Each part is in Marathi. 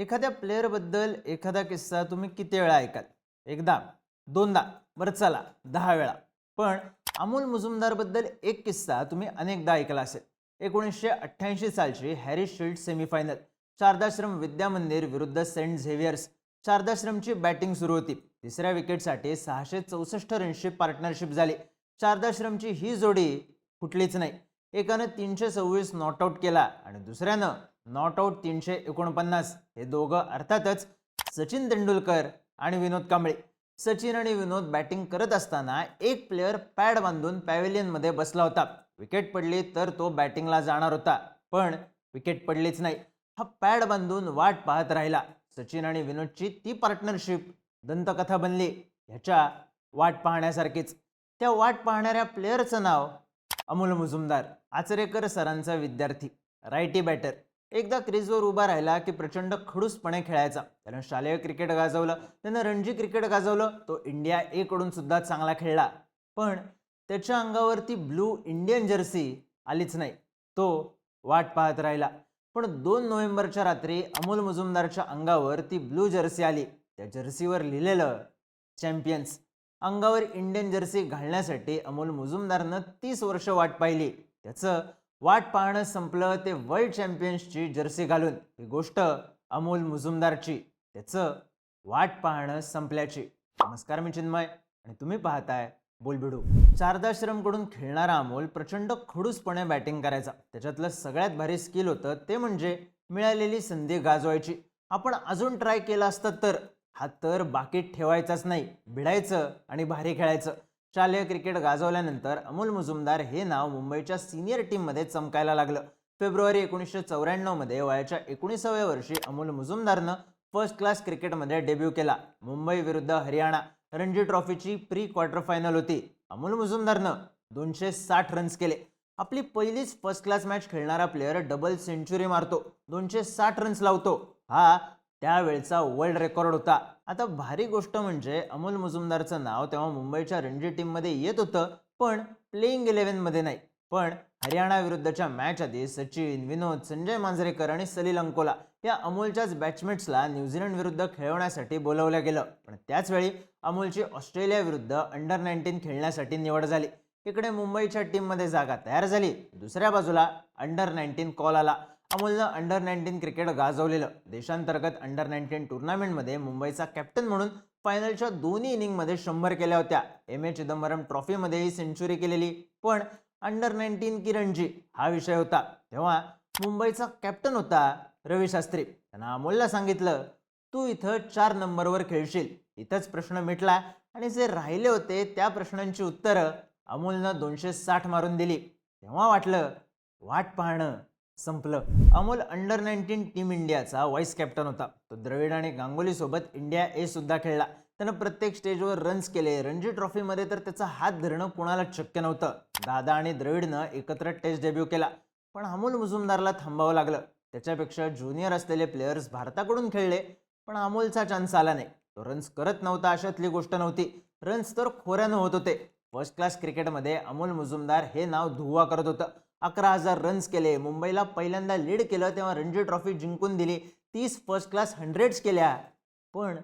एखाद्या प्लेअरबद्दल एखादा किस्सा तुम्ही किती वेळा ऐकाल? एकदा दोनदा बरं चला दहा वेळा. पण अमोल मुजुमदारबद्दल एक किस्सा तुम्ही अनेकदा ऐकला असेल. एकोणीसशे अठ्ठ्याऐंशी सालची Harris Shield semifinal Shardashram Vidya Mandir विरुद्ध सेंट झेवियर्स. शारदाश्रमची बॅटिंग सुरू होती. तिसऱ्या विकेटसाठी सहाशे चौसष्ट रनशी पार्टनरशिप झाली. शारदाश्रमची ही जोडी कुठलीच नाही. एकानं तीनशे सव्वीस नॉट आऊट केला आणि दुसऱ्यानं नॉट आऊट तीनशे एकोणपन्नास. हे दोघं अर्थातच सचिन तेंडुलकर आणि विनोद कांबळे. सचिन आणि विनोद बॅटिंग करत असताना एक प्लेअर पॅड बांधून पॅव्हिलियनमध्ये बसला होता. विकेट पडली तर तो बॅटिंगला जाणार होता. पण विकेट पडलीच नाही. हा पॅड बांधून वाट पाहत राहिला. सचिन आणि विनोदची ती पार्टनरशिप दंतकथा बनली. ह्याच्या वाट पाहण्यासारखीच. त्या वाट पाहणाऱ्या प्लेअरचं नाव अमोल मुजुमदार आचरेकर सरांचा विद्यार्थी. रायटी बॅटर एकदा क्रीजवर उभा राहिला की प्रचंड खडूसपणे खेळायचा. त्यानं शालेय क्रिकेट गाजवलं त्यानं रणजी क्रिकेट गाजवलं तो इंडिया ए कडून सुद्धा चांगला खेळला. पण त्याच्या अंगावरती ब्लू इंडियन जर्सी आलीच नाही. तो वाट पाहत राहिला. पण दोन नोव्हेंबरच्या रात्री अमोल मुजुमदारच्या अंगावर ती ब्लू जर्सी आली. त्या जर्सीवर लिहिलेलं चॅम्पियन्स. अंगावर इंडियन जर्सी घालण्यासाठी अमोल मुजुमदारनं तीस वर्ष वाट पाहिली. त्याचं वाट पाहणं संपलं ते वर्ल्ड चॅम्पियन्सची जर्सी घालून. ही गोष्ट अमोल मुजुमदारची. त्याचं वाट पाहणं संपल्याची. नमस्कार मी चिन्मय आणि तुम्ही पाहताय बोलबिडू. शारदाश्रमकडून खेळणारा अमोल प्रचंड खडूसपणे बॅटिंग करायचा. त्याच्यातलं सगळ्यात भारी स्किल होतं ते म्हणजे मिळालेली संधी गाजवायची. आपण अजून ट्राय केला असतं तर हा तर बाकीत ठेवायचाच नाही. भिडायचं आणि भारी खेळायचं. शालेय क्रिकेट गाजवल्यानंतर अमोल मुजुमदार हे नाव मुंबईच्या सिनियर टीममध्ये चमकायला लागलं. फेब्रुवारी एकोणीसशे चौऱ्याण्णवमध्ये वयाच्या एकोणीसाव्या वर्षी अमोल मुजुमदारनं फर्स्ट क्लास क्रिकेटमध्ये डेब्यू केला. मुंबई विरुद्ध हरियाणा रणजी ट्रॉफीची प्री क्वार्टर फायनल होती. अमोल मुजुमदारनं दोनशे साठ रन्स केले. आपली पहिलीच फर्स्ट क्लास मॅच खेळणारा प्लेअर डबल सेंचुरी मारतो. दोनशे साठ रन्स लावतो. हा त्यावेळचा वर्ल्ड रेकॉर्ड होता. आता भारी गोष्ट म्हणजे अमोल मुजुमदारचं नाव तेव्हा मुंबईच्या रणजी टीममध्ये येत होतं पण प्लेईंग इलेव्हनमध्ये नाही. पण हरियाणा विरुद्धच्या मॅच आधी सचिन विनोद संजय मांजरेकर आणि सलील अंकोला या अमोलच्याच बॅट्समेट्सला न्यूझीलंड विरुद्ध खेळवण्यासाठी बोलवलं गेलं. पण त्याचवेळी अमोलची ऑस्ट्रेलिया विरुद्ध अंडर नाईन्टीन खेळण्यासाठी निवड झाली. इकडे मुंबईच्या टीममध्ये जागा तयार झाली. दुसऱ्या बाजूला अंडर नाईन्टीन कॉल आला. अमोलनं अंडर नाईन्टीन क्रिकेट गाजवलेलं. देशांतर्गत अंडर नाईन्टीन टुर्नामेंटमध्ये मुंबईचा कॅप्टन म्हणून फायनलच्या दोन्ही इनिंगमध्ये शंभर केल्या होत्या. एम ए चिदंबरम ट्रॉफीमध्येही सेंचुरी केलेली. पण अंडर नाईन्टीन किरणजी हा विषय होता. तेव्हा मुंबईचा कॅप्टन होता रवी शास्त्री. त्यांना अमोलला सांगितलं तू इथं चार नंबरवर खेळशील. इथंच प्रश्न मिटला आणि जे राहिले होते त्या प्रश्नांची उत्तरं अमोलनं दोनशे साठ मारून दिली. तेव्हा वाटलं वाट पाहणं संपलं. अमोल अंडर नाईन्टीन टीम इंडियाचा व्हाईस कॅप्टन होता. तो द्रविड आणि गांगुलीसोबत इंडिया ए सुद्धा खेळला. त्यानं प्रत्येक स्टेजवर रन्स केले. रणजी ट्रॉफीमध्ये तर त्याचा हात धरणं कुणाला शक्य नव्हतं. दादा आणि द्रविडनं एकत्र टेस्ट डेब्यू केला. पण अमोल मुजुमदारला थांबावं लागलं. त्याच्यापेक्षा ज्युनियर असलेले प्लेयर्स भारताकडून खेळले. पण अमोलचा चान्स आला नाही. तो रन्स करत नव्हता अशातली गोष्ट नव्हती. रन्स तर खोऱ्यानं होत होते. फर्स्ट क्लास क्रिकेटमध्ये अमोल मुजुमदार हे नाव धुवा करत होतं. अकरा हजार रन्स केले. मुंबईला पहिल्यांदा लीड केलं तेव्हा रणजी ट्रॉफी जिंकून दिली. तीस फर्स्ट क्लास हंड्रेड्स केल्या. पण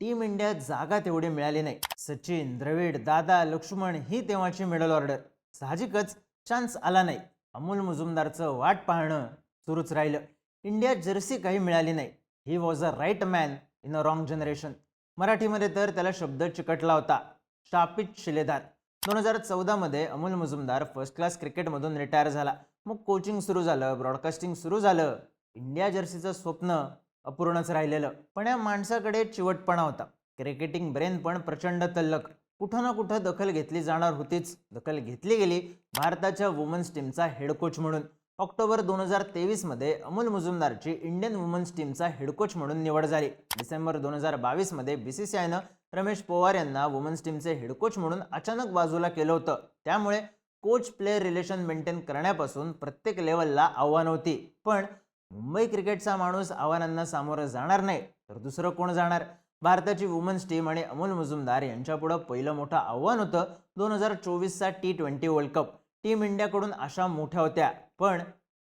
टीम इंडियात जागा तेवढी मिळाली नाही. सचिन द्रविड दादा लक्ष्मण ही तेव्हाची मिडल ऑर्डर साहजिकच चान्स आला नाही. अमोल मुजुमदारचं वाट पाहणं सुरूच राहिलं. इंडिया जर्सी काही मिळाली नाही. He was a right man in a wrong generation मराठीमध्ये तर त्याला शब्द चिकटला होता. शापित शिलेदार. दोन हजार चौदामध्ये अमोल मुजुमदार फर्स्ट क्लास क्रिकेटमधून रिटायर झाला. मग कोचिंग सुरू झालं ब्रॉडकास्टिंग सुरू झालं. इंडिया जर्सीचं स्वप्न अपूर्णच राहिलेलं. पण या माणसाकडे चिवटपणा होता. क्रिकेटिंग ब्रेन पण प्रचंड तल्लक कुठं ना कुठं दखल घेतली जाणार होतीच. दखल घेतली गेली भारताच्या वुमन्स टीमचा हेड कोच म्हणून. ऑक्टोबर दोन हजार तेवीसमध्ये अमोल मुजुमदारची इंडियन वुमन्स टीमचा हेड कोच म्हणून निवड झाली. डिसेंबर दोन हजार बावीसमध्ये बी सी सी आयनं रमेश पवार यांना वुमन्स टीमचे हेड कोच म्हणून अचानक बाजूला केलं होतं. त्यामुळे कोच प्लेअर रिलेशन मेंटेन करण्यापासून प्रत्येक लेवलला आव्हान होती. पण मुंबई क्रिकेटचा माणूस आव्हानांना सामोरं जाणार नाही तर दुसरं कोण जाणार? भारताची वुमन्स टीम आणि अमोल मुजुमदार यांच्यापुढं पहिलं मोठं आव्हान होतं दोन हजार चोवीसचा T twenty world cup team इंडियाकडून आशा मोठ्या होत्या पण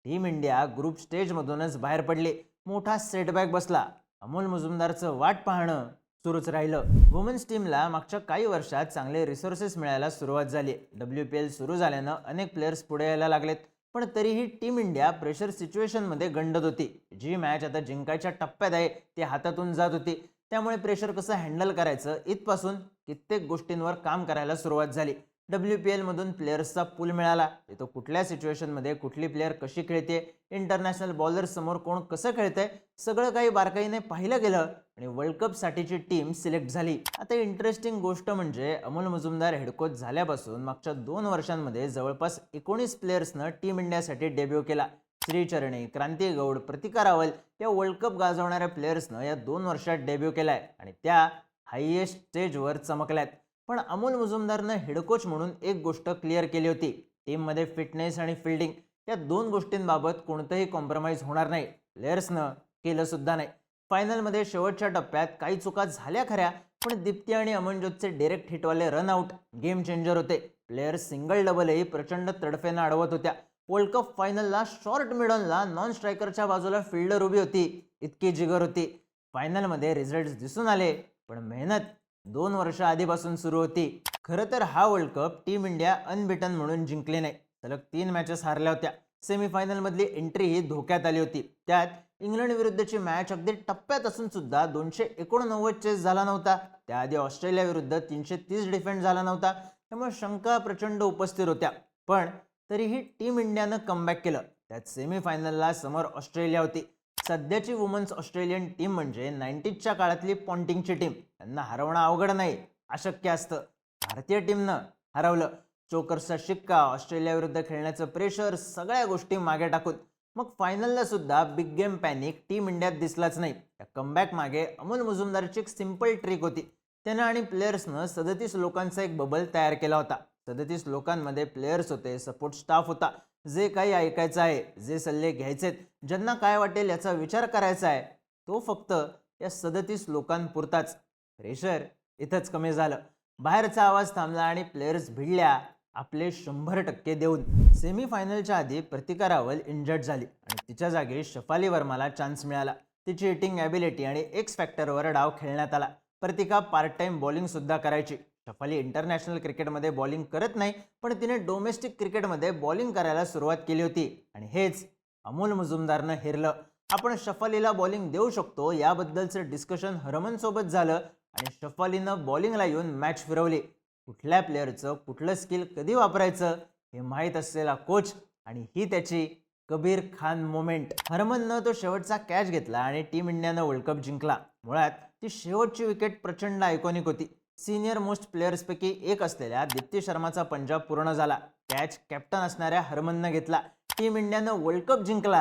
टीम इंडिया ग्रुप स्टेजमधूनच बाहेर पडली. मोठा सेटबॅक बसला. अमोल मुजुमदारचं वाट पाहणं सुरूच राहिलं. वुमन्स टीमला मागच्या काही वर्षात चांगले रिसोर्सेस मिळायला सुरुवात झाली. डब्ल्यू पी एल सुरू झाल्यानं अनेक प्लेयर्स पुढे यायला लागलेत. पण तरीही टीम इंडिया प्रेशर सिच्युएशनमध्ये गंडत होती. जी मॅच आता जिंकायच्या टप्प्यात आहे ती हातातून जात होती. त्यामुळे प्रेशर कसं हँडल करायचं? इथपासून कित्येक गोष्टींवर काम करायला सुरुवात झाली. डब्ल्यू पी एलमधून प्लेयर्सचा पूल मिळाला. की तो कुठल्या सिच्युएशनमध्ये कुठली प्लेअर कशी खेळते इंटरनॅशनल बॉलर्स समोर कोण कसं खेळतंय सगळं काही बारकाईने पाहिलं गेलं आणि वर्ल्ड कपसाठीची टीम सिलेक्ट झाली. आता इंटरेस्टिंग गोष्ट म्हणजे अमोल मुजुमदार हेडकोच झाल्यापासून मागच्या दोन वर्षांमध्ये जवळपास एकोणीस प्लेयर्सनं टीम इंडियासाठी डेब्यू केला. श्रीचरणी क्रांती गौड प्रतिका रावल या वर्ल्ड कप गाजवणाऱ्या प्लेयर्सनं या दोन वर्षात डेब्यू केलाय आणि त्या हायएस्ट स्टेजवर चमकल्यात. पण अमोल मुजुमदारनं हेडकोच म्हणून एक गोष्ट क्लिअर केली होती. टीममध्ये फिटनेस आणि फिल्डिंग या दोन गोष्टींबाबत कोणतंही कॉम्प्रोमाइज होणार नाही. प्लेयर्सनं केलं सुद्धा नाही. फायनलमध्ये शेवटच्या टप्प्यात काही चुका झाल्या खऱ्या पण दीप्ती आणि अमनजोतचे डिरेक्ट हिटवाले रनआउट गेम चेंजर होते. प्लेयर्स सिंगल डबलही प्रचंड तडफेनं अडवत होत्या. वर्ल्ड कप फायनलला शॉर्ट मिडॉनला नॉन स्ट्रायकरच्या बाजूला फिल्डर उभी होती. इतकी जिगर होती. फायनलमध्ये रिझल्ट दिसून आले पण मेहनत दोन वर्ष आधीपासून सुरू होती. खरं तर हा world cup team India unbeaten म्हणून जिंकले नाही. सलग तीन मॅचेस हारल्या होत्या. सेमीफायनलमधली एंट्री ही धोक्यात आली होती. त्यात इंग्लंड विरुद्धची मॅच अगदी टप्प्यात असून सुद्धा दोनशे एकोणनव्वद चेस झाला नव्हता. त्याआधी ऑस्ट्रेलिया विरुद्ध तीनशे तीस डिफेंड झाला नव्हता. त्यामुळे शंका प्रचंड उपस्थित होत्या. पण तरीही टीम इंडियानं कमबॅक केलं. त्यात सेमीफायनलला समोर ऑस्ट्रेलिया होती. सध्याची वुमन्स ऑस्ट्रेलियन टीम म्हणजे नाईन्टीजच्या काळातली पॉन्टिंगची टीम त्यांना हरवणं अवघड नाही अशक्य असतं. भारतीय टीमनं हरवलं. चोकर्सचा शिक्का ऑस्ट्रेलियाविरुद्ध खेळण्याचं प्रेशर सगळ्या गोष्टी मागे टाकून. मग फायनलला सुद्धा बिग गेम पॅनिक टीम इंडियात दिसलाच नाही. या कमबॅक मागे अमोल मुजुमदारची एक सिंपल ट्रिक होती. त्यानं आणि प्लेयर्सनं सदतीस लोकांचा एक बबल तयार केला होता. सदतीस लोकांमध्ये प्लेयर्स होते सपोर्ट स्टाफ होता. जे काही ऐकायचं आहे जे सल्ले घ्यायचेत ज्यांना काय वाटेल याचा विचार करायचा आहे तो फक्त या सदतीस लोकांपुरताच. प्रेशर इथंच कमी झालं. बाहेरचा आवाज थांबला आणि प्लेयर्स भिडल्या आपले शंभर टक्के देऊन. सेमीफायनलच्या आधी प्रतिका रावल इंजर्ड झाली आणि तिच्या जागी शफाली वर्माला चान्स मिळाला. तिची हिटिंग ॲबिलिटी आणि एक्स फॅक्टरवर डाव खेळण्यात आला. प्रतिका पार्ट टाइम बॉलिंगसुद्धा करायची. शफाली इंटरनॅशनल क्रिकेटमध्ये बॉलिंग करत नाही पण तिने डोमेस्टिक क्रिकेटमध्ये बॉलिंग करायला सुरुवात केली होती. आणि हेच अमोल मुजुमदारनं हेरलं. आपण शफालीला बॉलिंग देऊ शकतो याबद्दलचं डिस्कशन हरमनसोबत झालं आणि शफालीनं बॉलिंगला येऊन मॅच फिरवली. कुठल्या प्लेअरचं कुठलं स्किल कधी वापरायचं हे माहीत असलेला कोच आणि ही त्याची कबीर खान मोमेंट हरमननं तो शेवटचा कॅच घेतला आणि टीम इंडियानं वर्ल्ड कप जिंकला. मुळात ती शेवटची विकेट प्रचंड आयकॉनिक होती. सिनियर मोस्ट प्लेयर्सपैकी एक असलेल्या दीप्ती शर्माचा पंजाब पूर्ण झाला. कॅच कॅप्टन असणाऱ्या हरमननं घेतला. टीम इंडियानं वर्ल्ड कप जिंकला.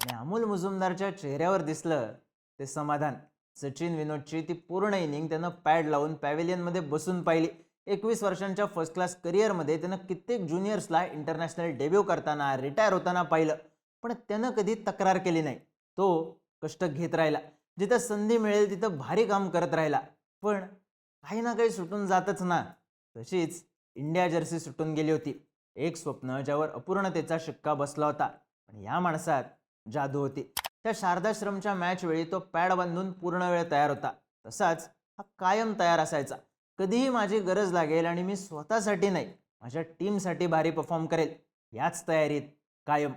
आणि अमोल मुजुमदारच्या चेहऱ्यावर दिसलं ते समाधान. सचिन विनोदची ती पूर्ण इनिंग त्यानं पॅड लावून पॅव्हिलियनमध्ये बसून पाहिली. एकवीस वर्षांच्या फर्स्ट क्लास करिअरमध्ये त्यानं कित्येक ज्युनियर्सला इंटरनॅशनल डेब्यू करताना रिटायर होताना पाहिलं. पण त्यानं कधी तक्रार केली नाही. तो कष्ट घेत राहिला. जिथं संधी मिळेल तिथं भारी काम करत राहिला. पण काही ना काही सुटून जातच ना. तशीच इंडिया जर्सी सुटून गेली होती. एक स्वप्न ज्यावर अपूर्णतेचा शिक्का बसला होता. पण या माणसात जादू होती. त्या शारदाश्रमच्या मॅच वेळी तो पॅड बांधून पूर्ण वेळ तयार होता. तसाच हा कायम तयार असायचा. कधीही माझी गरज लागेल आणि मी स्वतःसाठी नाही माझ्या टीमसाठी भारी परफॉर्म करेल. याच तयारीत कायम.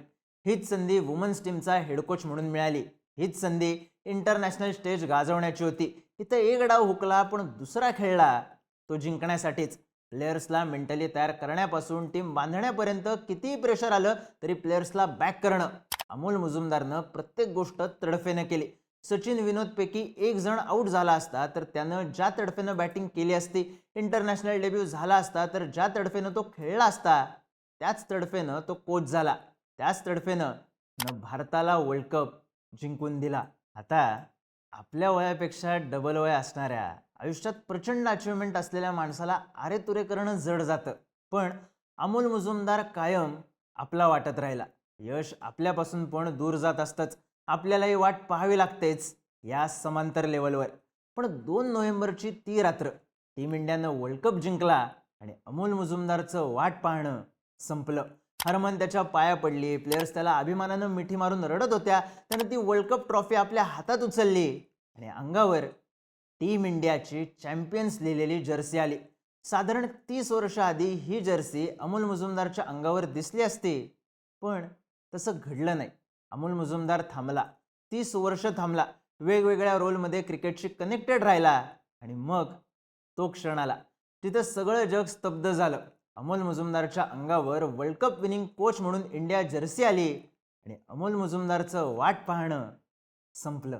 हीच संधी वुमन्स टीमचा हेडकोच म्हणून मिळाली. हीच संधी इंटरनॅशनल स्टेज गाजवण्याची होती. इथं एक डाव हुकला पण दुसरा खेळला तो जिंकण्यासाठीच. प्लेयर्सला मेंटली तयार करण्यापासून टीम बांधण्यापर्यंत कितीही प्रेशर आलं तरी प्लेयर्सला बॅक करणं अमोल मुजुमदारनं प्रत्येक गोष्ट तडफेनं केली. सचिन विनोदपैकी एक जण आऊट झाला असता तर त्यानं ज्या तडफेनं बॅटिंग केली असती इंटरनॅशनल डेब्यू झाला असता तर ज्या तडफेनं तो खेळला असता त्याच तडफेनं तो कोच झाला. त्याच तडफेनं भारताला वर्ल्ड कप जिंकून दिला. आता आपल्या वयापेक्षा डबल वय असणाऱ्या आयुष्यात प्रचंड अचिव्हमेंट असलेल्या माणसाला आरे तुरे करणं जड जातं. पण अमोल मुजुमदार कायम आपला वाटत राहिला. यश आपल्यापासून पण दूर जात असतंच. आपल्यालाही वाट पाहावी लागतेच या समांतर लेवलवर पण दोन नोव्हेंबरची ती रात्र टीम इंडियानं वर्ल्ड कप जिंकला आणि अमोल मुजुमदारचं वाट पाहणं संपलं. हरमन त्याच्या पाया पडली. प्लेयर्स त्याला अभिमानानं मिठी मारून रडत होत्या. त्यानं ती वर्ल्ड कप ट्रॉफी आपल्या हातात उचलली. आणि अंगावर टीम इंडियाची चॅम्पियन्स लिहिलेली जर्सी आली. साधारण तीस वर्ष आधी ही जर्सी अमोल मुजुमदारच्या अंगावर दिसली असती. पण तसं घडलं नाही. अमोल मुजुमदार थांबला. तीस वर्ष थांबला. वेगवेगळ्या रोलमध्ये क्रिकेटशी कनेक्टेड राहिला. आणि मग तो क्षण आला. तिथं सगळं जग स्तब्ध झालं. अमोल मुजुमदारच्या अंगावर वर्ल्ड कप विनिंग कोच म्हणून इंडिया जर्सी आली आणि अमोल मुजुमदारचं वाट पाहणं संपलं.